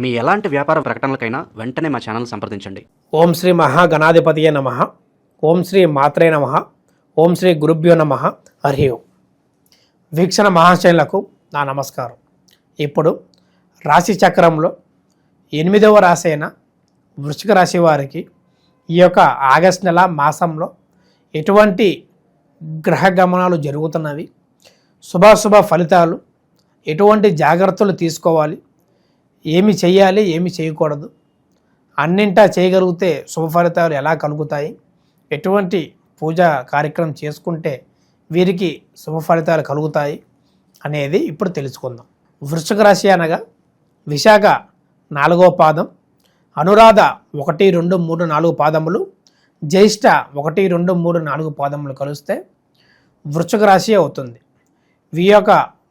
మీ ఎలాంటి వ్యాపార ప్రకటనలకైనా వెంటనే మా ఛానల్ సంప్రదించండి. ఓం శ్రీ మహాగణాధిపతియే నమ. ఓం శ్రీ మాత్రే నమ. ఓం శ్రీ గురుభ్యో నమ. హరి ఓం. వీక్షణ మహాశైలకు నా నమస్కారం. ఇప్పుడు రాశి చక్రంలో ఎనిమిదవ రాశి అయిన వృశ్చిక రాశి వారికి ఈ యొక్క ఆగస్ట్ నెల మాసంలో ఎటువంటి గ్రహ గమనాలు జరుగుతున్నవి? శుభాశుభ ఫలితాలు ఎటువంటి జాగ్రత్తలు తీసుకోవాలి? ఏమి చేయాలి ఏమి చేయకూడదు. అన్నింటా చేయగలిగితే శుభ ఫలితాలు ఎలా కలుగుతాయి? ఎటువంటి పూజా కార్యక్రమం చేసుకుంటే వీరికి శుభ ఫలితాలు కలుగుతాయి అనేది ఇప్పుడు తెలుసుకుందాం. వృశ్చిక రాశి అనగా విశాఖ నాలుగో పాదం అనురాధ ఒకటి రెండు మూడు నాలుగు పాదములు జ్యేష్ఠ ఒకటి రెండు మూడు నాలుగు పాదములు కలిస్తే వృశ్చిక రాశి అవుతుంది. వీ యొక్క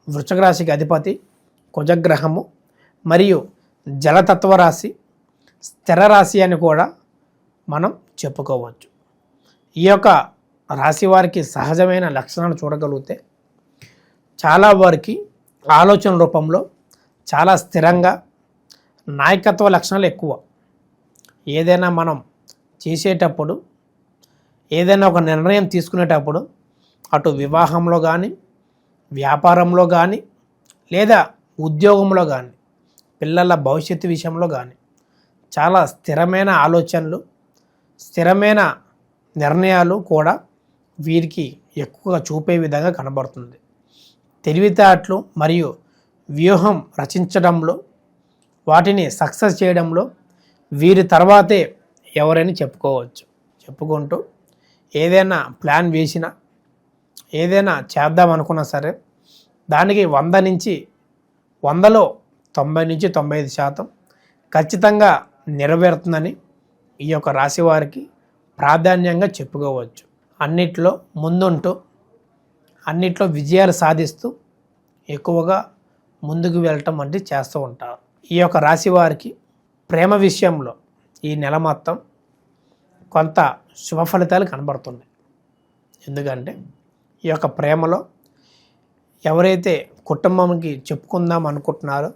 వృశ్చిక రాశికి అధిపతి కుజగ్రహము మరియు జలతత్వ రాశి స్థిర రాశి అని కూడా మనం చెప్పుకోవచ్చు. ఈ యొక్క రాశి వారికి సహజమైన లక్షణాలు చూడగలిగితే చాలా వారికి ఆలోచన రూపంలో చాలా స్థిరంగా నాయకత్వ లక్షణాలు ఎక్కువ. ఏదైనా మనం చేసేటప్పుడు ఏదైనా ఒక నిర్ణయం తీసుకునేటప్పుడు అటు వివాహంలో కానీ వ్యాపారంలో కానీ లేదా ఉద్యోగంలో కానీ పిల్లల భవిష్యత్తు విషయంలో కానీ చాలా స్థిరమైన ఆలోచనలు స్థిరమైన నిర్ణయాలు కూడా వీరికి ఎక్కువగా చూపే విధంగా కనబడుతుంది. తెలివితేటలు మరియు వ్యూహం రచించడంలో వాటిని సక్సెస్ చేయడంలో వీరి తర్వాతే ఎవరైనా చెప్పుకోవచ్చు. చెప్పుకుంటూ ఏదైనా ప్లాన్ వేసినా ఏదైనా చేద్దాం అనుకున్నా సరే దానికి వంద నుంచి వందలో తొంభై నుంచి తొంభై ఐదు శాతం ఖచ్చితంగా నెరవేరుతుందని ఈ యొక్క రాశి వారికి ప్రాధాన్యంగా చెప్పుకోవచ్చు. అన్నిట్లో ముందుంటూ అన్నిట్లో విజయాలు సాధిస్తూ ఎక్కువగా ముందుకు వెళ్ళటం వంటి చేస్తూ ఉంటారు. ఈ యొక్క రాశి వారికి ప్రేమ విషయంలో ఈ నెల మొత్తం కొంత శుభ ఫలితాలు కనబడుతున్నాయి. ఎందుకంటే ఈ యొక్క ప్రేమలో ఎవరైతే కుటుంబంకి చెప్పుకుందాం అనుకుంటున్నారో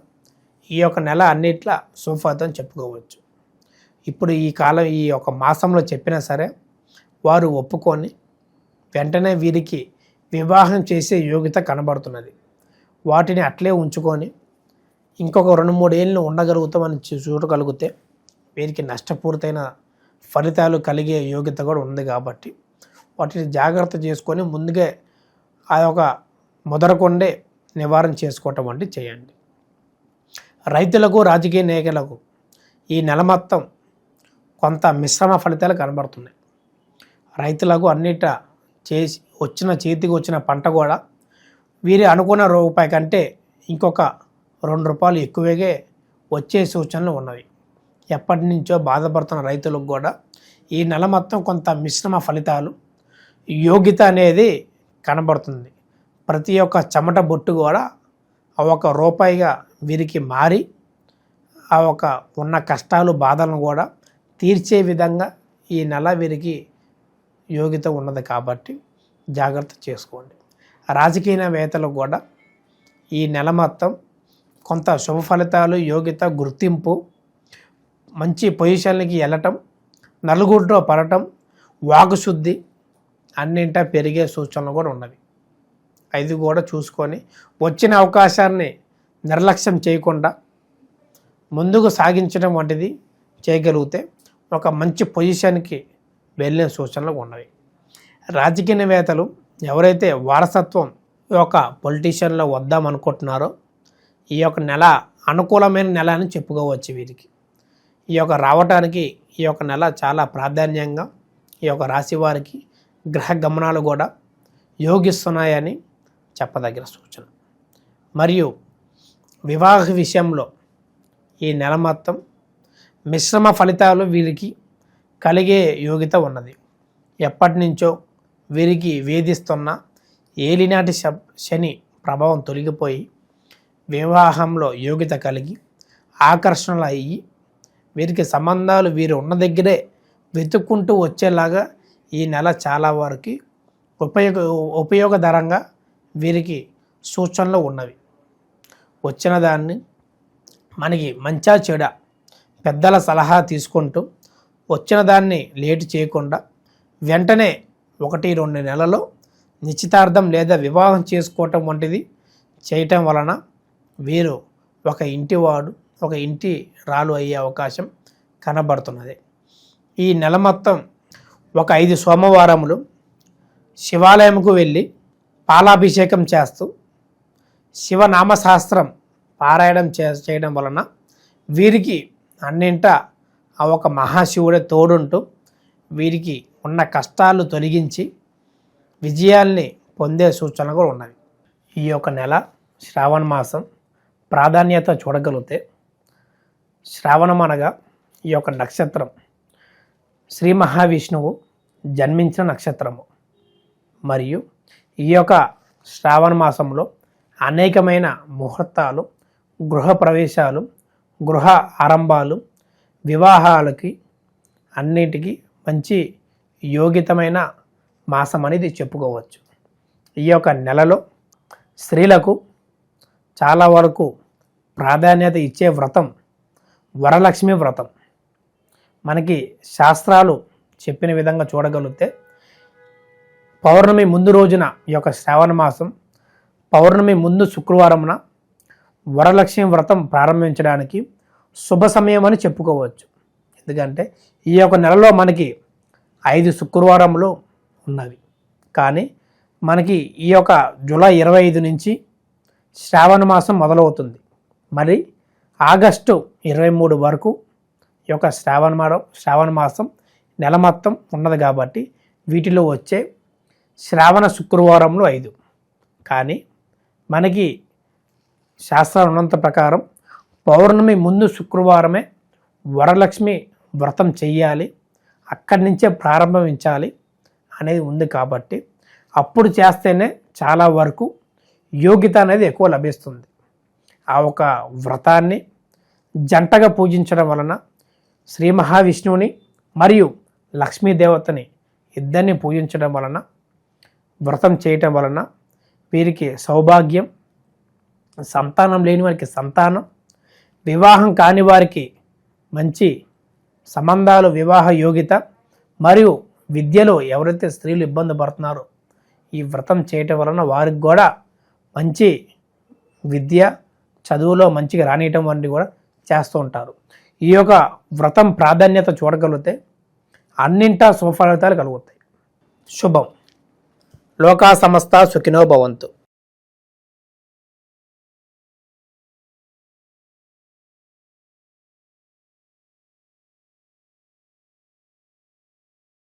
ఈ యొక్క నెల అన్నిట్లా సుఫలితం చెప్పుకోవచ్చు. ఇప్పుడు ఈ కాలం ఈ యొక్క మాసంలో చెప్పినా సరే వారు ఒప్పుకొని వెంటనే వీరికి వివాహం చేసే యోగ్యత కనబడుతున్నది. వాటిని అట్లే ఉంచుకొని ఇంకొక రెండు మూడు ఏళ్ళు ఉండగలుగుతామని చూ- చూడగలిగితే వీరికి నష్టపూరితైన ఫలితాలు కలిగే యోగ్యత కూడా ఉంది కాబట్టి వాటిని జాగ్రత్త చేసుకొని ముందుగా ఆ యొక్క ముదరకుండే నివారణ చేసుకోవటం వంటి చేయండి. రైతులకు రాజకీయ నేతలకు ఈ నెల మొత్తం కొంత మిశ్రమ ఫలితాలు కనబడుతున్నాయి. రైతులకు అన్నిట చేసి వచ్చిన చేతికి వచ్చిన పంట కూడా వీరి అనుకున్న రూపాయి కంటే ఇంకొక రెండు రూపాయలు ఎక్కువగా వచ్చే సూచనలు ఉన్నవి. ఎప్పటి నుంచో బాధపడుతున్న రైతులకు కూడా ఈ నెల మొత్తం కొంత మిశ్రమ ఫలితాలు యోగ్యత అనేది కనబడుతుంది. ప్రతి ఒక్క చెమట బొట్టు కూడా ఒక రూపాయిగా వీరికి మారి ఆ ఒక ఉన్న కష్టాలు బాధలను కూడా తీర్చే విధంగా ఈ నెల వీరికి యోగ్యత ఉన్నది కాబట్టి జాగ్రత్త చేసుకోండి. రాజకీయవేత్తలకు కూడా ఈ నెల మొత్తం కొంత శుభ ఫలితాలు యోగ్యత గుర్తింపు మంచి పొజిషన్లకి వెళ్ళటం నలుగురిలో పడటం వాగుశుద్ధి అన్నింటా పెరిగే సూచనలు కూడా ఉన్నవి. అది కూడా చూసుకొని వచ్చిన అవకాశాన్ని నిర్లక్ష్యం చేయకుండా ముందుకు సాగించడం వంటిది చేయగలిగితే ఒక మంచి పొజిషన్కి వెళ్ళే సూచనలు ఉన్నవి. రాజకీయవేత్తలు ఎవరైతే వారసత్వం యొక్క పొలిటీషియన్లో వద్దాం అనుకుంటున్నారో ఈ యొక్క నెల అనుకూలమైన నెల అని చెప్పుకోవచ్చు వీరికి. ఈ యొక్క రావటానికి ఈ యొక్క నెల చాలా ప్రాధాన్యంగా ఈ యొక్క రాశి వారికి గ్రహ గమనాలు కూడా యోగిస్తున్నాయని చెప్పదగిన సూచన. మరియు వివాహ విషయంలో ఈ నెల మొత్తం మిశ్రమ ఫలితాలు వీరికి కలిగే యోగ్యత ఉన్నది. ఎప్పటి నుంచో వీరికి వేధిస్తున్న ఏలినాటి శని ప్రభావం తొలగిపోయి వివాహంలో యోగ్యత కలిగి ఆకర్షణలు అయ్యి వీరికి సంబంధాలు వీరు ఉన్న దగ్గరే వెతుక్కుంటూ వచ్చేలాగా ఈ నెల చాలా వరకు ఉపయోగ ఉపయోగకరంగా వీరికి సూచనలు ఉన్నవి. వచ్చిన దాన్ని మనకి మంచా చెడ పెద్దల సలహా తీసుకుంటూ వచ్చిన దాన్ని లేటు చేయకుండా వెంటనే ఒకటి రెండు నెలలో నిశ్చితార్థం లేదా వివాహం చేసుకోవటం వంటిది చేయటం వలన వీరు ఒక ఇంటివాడు ఒక ఇంటి రాలు అయ్యే అవకాశం కనబడుతున్నది. ఈ నెల మొత్తం ఒక ఐదు సోమవారములు శివాలయంకు వెళ్ళి పాలాభిషేకం చేస్తూ శివనామశాస్త్రం పారాయణం చే చేయడం వలన వీరికి అన్నింట ఆ ఒక మహాశివుడే తోడుంటూ వీరికి ఉన్న కష్టాలు తొలగించి విజయాల్ని పొందే సూచనలు కూడా ఉన్నవి. ఈ యొక్క నెల శ్రావణ మాసం ప్రాధాన్యత చూడగలిగితే శ్రావణం అనగా ఈ యొక్క నక్షత్రం. శ్రీ మహావిష్ణువు జన్మించిన నక్షత్రము. మరియు ఈ యొక్క శ్రావణ మాసంలో అనేకమైన ముహూర్తాలు గృహ ప్రవేశాలు గృహ ఆరంభాలు వివాహాలకి అన్నిటికీ మంచి యోగితమైన మాసం అనేది చెప్పుకోవచ్చు. ఈ యొక్క నెలలో స్త్రీలకు చాలా వరకు ప్రాధాన్యత ఇచ్చే వ్రతం వరలక్ష్మి వ్రతం. మనకి శాస్త్రాలు చెప్పిన విధంగా చూడగలిగితే పౌర్ణమి ముందు రోజున ఈ యొక్క శ్రావణ మాసం పౌర్ణమి ముందు శుక్రవారమున వరలక్ష్మి వ్రతం ప్రారంభించడానికి శుభ సమయం అని చెప్పుకోవచ్చు. ఎందుకంటే ఈ యొక్క నెలలో మనకి ఐదు శుక్రవారములు ఉన్నవి. కానీ మనకి ఈ యొక్క జూలై ఇరవై ఐదు నుంచి శ్రావణ మాసం మొదలవుతుంది. మరి ఆగస్టు ఇరవై మూడు వరకు ఈ యొక్క శ్రావణ మాసం శ్రావణ మాసం నెల మొత్తం ఉన్నది కాబట్టి వీటిలో వచ్చే శ్రావణ శుక్రవారంలో ఐదు. కానీ మనకి శాస్త్రాలు ఉన్నంత ప్రకారం పౌర్ణమి ముందు శుక్రవారమే వరలక్ష్మి వ్రతం చెయ్యాలి అక్కడి నుంచే ప్రారంభించాలి అనేది ఉంది కాబట్టి అప్పుడు చేస్తేనే చాలా వరకు యోగ్యత అనేది ఎక్కువ లభిస్తుంది. ఆ ఒక వ్రతాన్ని జంటగా పూజించడం వలన శ్రీ మహావిష్ణువుని మరియు లక్ష్మీదేవతని ఇద్దరిని పూజించడం వలన వ్రతం చేయటం వలన వీరికి సౌభాగ్యం సంతానం లేని వారికి సంతానం వివాహం కాని వారికి మంచి సంబంధాలు వివాహ యోగ్యత మరియు విద్యలో ఎవరైతే స్త్రీలు ఇబ్బంది పడుతున్నారో ఈ వ్రతం చేయటం వలన వారికి కూడా మంచి విద్య చదువులో మంచిగా రానియటం వంటివి కూడా చేస్తూ ఉంటారు. ఈ యొక్క వ్రతం ప్రాధాన్యత చూడగలిగితే అన్నింటా సుఫలితాలు కలుగుతాయి. శుభం. లోకా సమస్త సుఖినో భవంతు.